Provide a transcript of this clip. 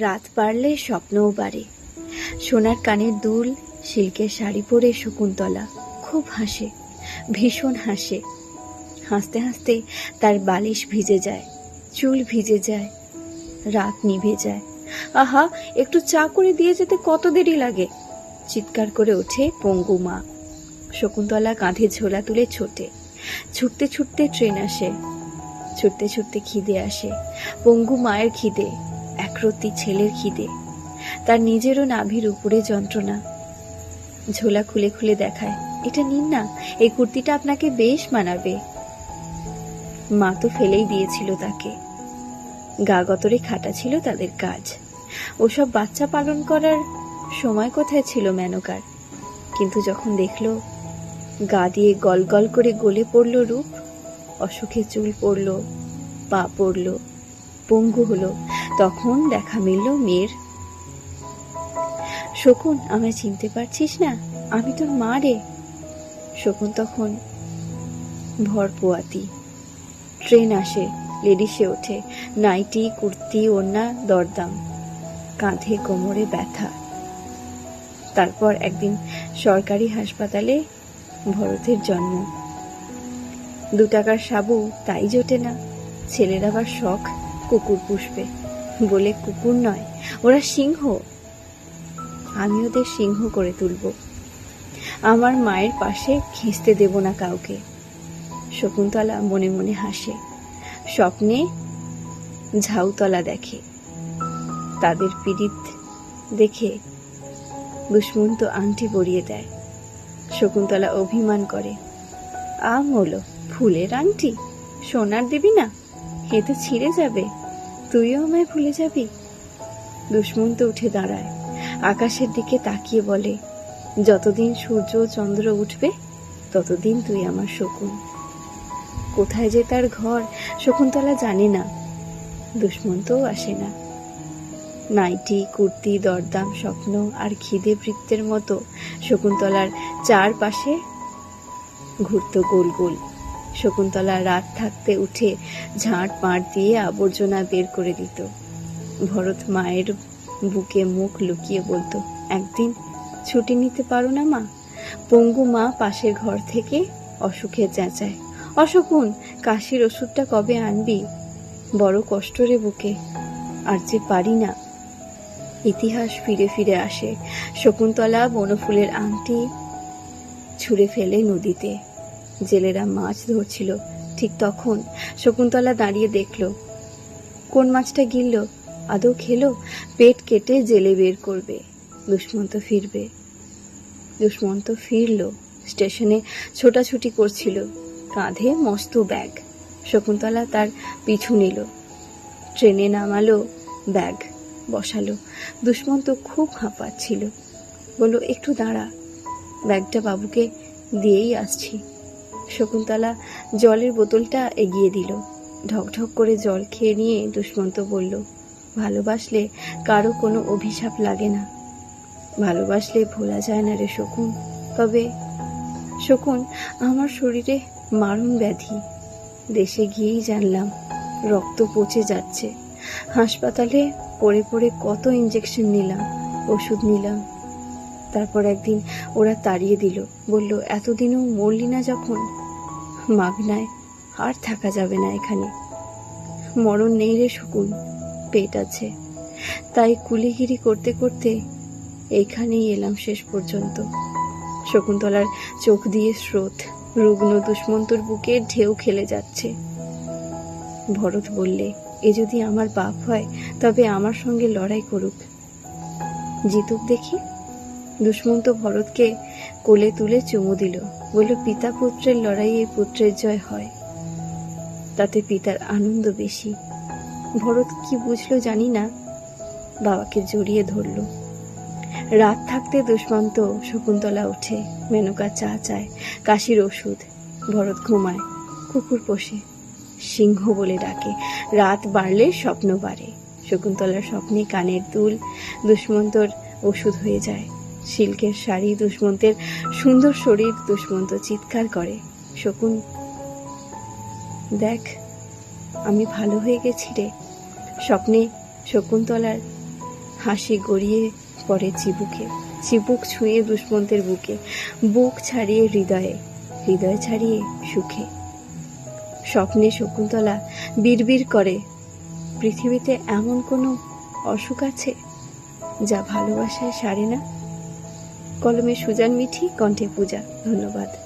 রাত পারলে স্বপ্নও বাড়ে। সোনার কানের দুল, সিল্কের শাড়ি পরে শকুন্তলা। খুব হাসে, ভীষণ হাসে। হাসতে হাসতে তার বালিশ ভিজে যায়, চুল ভিজে যায়, রাত নিভে যায়। আহা, একটু চা করে দিয়ে যেতে কত দেরি লাগে? চিৎকার করে ওঠে পঙ্গু মা। শকুন্তলা কাঁধে ঝোলা তুলে ছোটে। ছুটতে ছুটতে ট্রেন আসে। ছুটতে ছুটতে খিদে আসে। পঙ্গু মায়ের খিদে। একরত্তি ছেলের খিদে। তার নিজেরও নাভির উপরে যন্ত্রণা। ঝোলা খুলে খুলে দেখায়, এটা নিন না, এই কুর্তিটা আপনাকে বেশ মানাবে। মা তো ফেলেই দিয়েছিল তাকে। গা গতরে খাটা ছিল তাদের কাজ। ওসব বাচ্চা পালন করার সময় কোথায় ছিল মেনকার? কিন্তু যখন দেখল, গা দিয়ে গল গল করে গলে পড়ল রূপ, অসুখে চুল পড়ল, পা পড়ল, পঙ্গু হলো তখন দেখা মিলল মেয়ের। শকুন, আমায় চিনতে পারছিস না? আমি তোর মা রে। শকুন তখন ভর পোয়াতি। ট্রেন আসে লেডিসে ওঠে। নাইটি, কুর্তি, ওড়না, দরদাম। কাঁধে কোমরে ব্যথা। তারপর একদিন সরকারি হাসপাতালে ভরতের জন্ম। দু টাকার সাবু তাই জোটে না। ছেলের আবার শখ, কুকুর পুষবে। বলে কুকুর নয়, ওরা সিংহ। আমি ওদের সিংহ করে তুলব। আমার মায়ের পাশে খিঁচতে দেব না কাউকে। শকুন্তলা মনে মনে হাসে। স্বপ্নে ঝাউতলা দেখে। তাদের পীড়িত দেখে দুষ্মন্ত আংটি পরিয়ে দেয়। শকুন্তলা অভিমান করে। আম হলো ফুলের আংটি, সোনার দিবি না? এ তো ছিঁড়ে যাবে। তুইও আমায় ভুলে যাবি? দুষ্মন্ত উঠে দাঁড়ায়, আকাশের দিকে তাকিয়ে বলে, যতদিন সূর্য চন্দ্র উঠবে, ততদিন তুই আমার শকুন। কোথায় যে তার ঘর, শকুন্তলা জানে না দুষ্মন্তও আসে না। নাইটি, কুর্তি, দরদাম, স্বপ্ন আর খিদে বৃত্তের মতো শকুন্তলার চারপাশে ঘুরত গোল গোল শকুন্তলা রাত থাকতে উঠে ঝাঁট পাঁট দিয়ে আবর্জনা বের করে দিত। ভরত মায়ের বুকে মুখ লুকিয়ে বলতো, একদিন ছুটি নিতে পারো না মা? পঙ্গু মা পাশের ঘর থেকে অসুখে চেঁচায়। অশকুন কাশির ওষুধটা কবে আনবি? বড় কষ্ট রে বুকে, আর যে পারি না। ইতিহাস ফিরে ফিরে আসে। শকুন্তলা বনফুলের আংটি ছুঁড়ে ফেলে নদীতে। জেলেরা মাছ ধরছিল। ঠিক তখন শকুন্তলা দাঁড়িয়ে দেখল, কোন মাছটা গিলল? আদৌ খেলো? পেট কেটে জেলে বের করবে। দুষ্মন্ত ফিরবে। দুষ্মন্ত ফিরল। স্টেশনে ছোটাছুটি করছিল। কাঁধে মস্ত ব্যাগ। শকুন্তলা তার পিছু নিল। ট্রেনে নামালো, ব্যাগ বসালো। দুষ্মন্ত খুব হাঁপাচ্ছিল। বলল, একটু দাঁড়া। ব্যাগটা বাবুকে দিয়েই আসছি। শকুন্তলা জলের বোতলটা এগিয়ে দিল। ঢকঢক করে জল খেয়ে নিয়ে দুষ্মন্ত বলল, ভালোবাসলে কারও কোনো অভিশাপ লাগে না। ভালোবাসলে ভোলা যায় না রে শকুন। তবে শকুন, আমার শরীরে মারণ ব্যাধি। দেশে গিয়েই জানলাম, রক্ত পচে যাচ্ছে। হাসপাতালে পড়ে পড়ে কত ইঞ্জেকশন নিলাম, ওষুধ নিলাম। তারপর একদিন ওরা তাড়িয়ে দিল। বলল, এতদিনও মরলি না যখন? মাগনায়, আর থাকা যাবে না এখানে। মরণ নেই রে শকুন, পেট আছে। তাই কুলিগিরি করতে করতে এইখানেই এলাম শেষ পর্যন্ত। শকুন্তলার চোখ দিয়ে স্রোত, রুগ্ন দুষ্মন্তর বুকে ঢেউ খেলে যাচ্ছে। ভরত বললে, এ যদি আমার বাপ হয়, তবে আমার সঙ্গে লড়াই করুক। জিতুক দেখি। দুষ্মন্ত ভরতকে কোলে তুলে চুমু দিল। বলল, পিতা পুত্রের লড়াইয়ে পুত্রের জয় হয়। তাতে পিতার আনন্দ বেশি। ভরত কি বুঝলো জানি না। বাবাকে জড়িয়ে ধরল। রাত থাকতে দুষ্মন্ত শকুন্তলা ওঠে, মেনকা চা চায়, কাশির ওষুধ। ভরত ঘুমায়, কুকুর পোষে, সিংহ বলে ডাকে। রাত বাড়লে স্বপ্ন বাড়ে। শকুন্তলার স্বপ্নে কানের দুল, দুষ্মন্তর ওষুধ হয়ে যায়। সিল্কের শাড়ি দুষ্মন্তের সুন্দর শরীর দুষ্মন্ত চিৎকার করে। শকুন, দেখ, আমি ভালো হয়ে গেছি রে। স্বপ্নে শকুন্তলার হাসি গড়িয়ে পড়ে চিবুকে। চিবুক ছুঁয়ে দুষ্মন্তের বুকে। বুক ছাড়িয়ে হৃদয়ে, হৃদয় ছাড়িয়ে সুখে। স্বপ্নে শকুন্তলা বিড়বিড় করে, পৃথিবীতে এমন কোনো অসুখ আছে যা ভালোবাসায় সারে না? কলমে সুজান মিঠি কণ্ঠে পূজা। ধন্যবাদ।